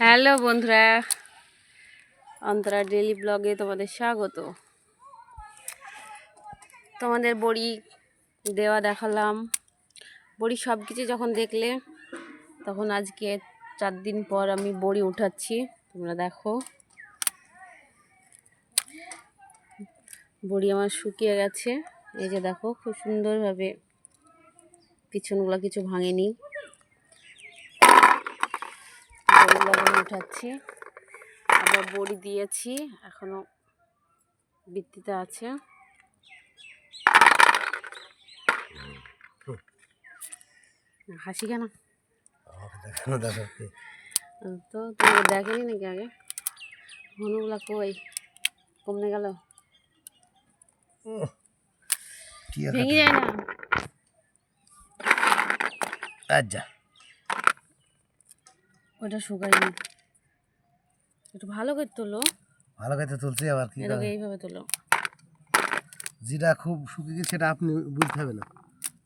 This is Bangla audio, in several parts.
হ্যালো বন্ধুরা, অন্তরা ডেলি ব্লগে তোমাদের স্বাগত। তোমাদের বড়ি দেওয়া দেখালাম। বড়ি সব কিছু যখন দেখলে, তখন আজকে চার দিন পর আমি বড়ি উঠাচ্ছি। তোমরা দেখো। বড়ি আমার শুকিয়ে গেছে। এই যে দেখো, খুব সুন্দরভাবে পিছনগুলো কিছু ভাঙেনি বড়ি লবণ উঠাচ্ছি। আবার বড়ি দিয়েছি এখনও বৃত্তিতে আছে। হাসি কেন? তো তুমি দেখেনি নাকি আগে? হনুগুলা কই? কমনে গেল। ভেঙে যায় না? আচ্ছা। ওটা শুকায়নি একটু ভালো করে তোলো। ভালো খাইতে তুলছি আবার কি এটাকে এইভাবে তোলো। যেটা খুব শুকিয়ে গেছে সেটা আপনি বুঝতে হবে না।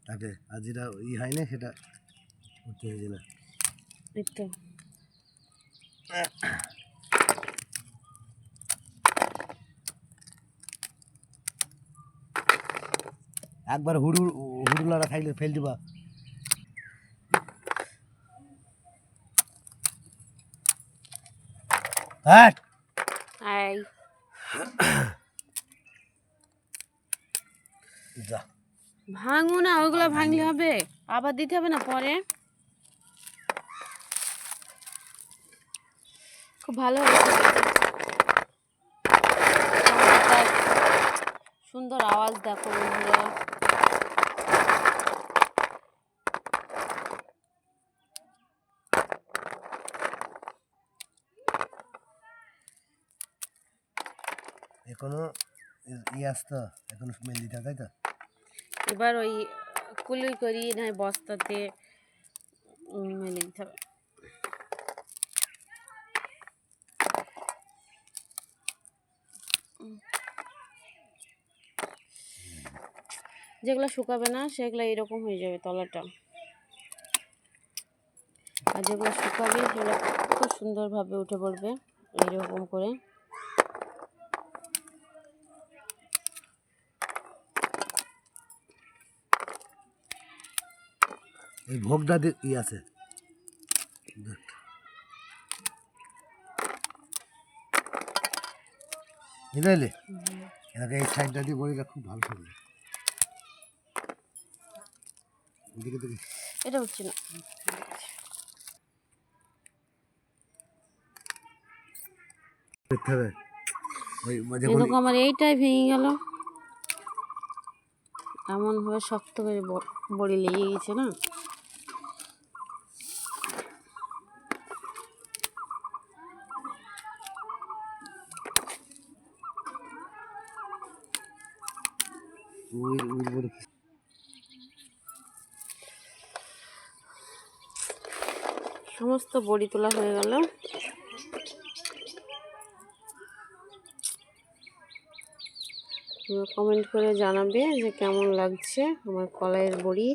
তাকে আর যেটা ই হয় না সেটা করতে হয়েছে না। এই তো। একবার হুড়ু হুড়ুলারা খাইলে ফেল দিবা। হ্যাঁ। যা। ভাঙো না ওইগুলো ভাঙলে হবে। আবার দিতে হবে না পরে। খুব ভালো সুন্দর আওয়াজ দেখো বন্ধুরা। এখনও ই আসতো, এখনও দিতে তাই তো? এবার ওই কুলি করি না বস্তাতে মেলে দিতে হবে। যেগুলো শুকাবে না, সেগুলো এরকম হয়ে যাবে তলাটা। আর যেগুলো শুকাবে, সেগুলো খুব সুন্দরভাবে উঠে পড়বে এইরকম করে। এই ভোগটা ই আছে। বুঝতে পারলি এই সাইডটা দিয়ে বড়িটা খুব ভালো থাকবে এদিকে দেখি। এটা উঠছে না। দেখতে হবে। আমার এইটাই ভেঙে গেল। এমন ভাবে শক্ত করে বড়ি লেগে গেছে না? সমস্ত বড়ি তোলা হয়ে গেল। কমেন্ট করে জানাবে যে কেমন লাগছে আমার কলাইয়ের বড়ি।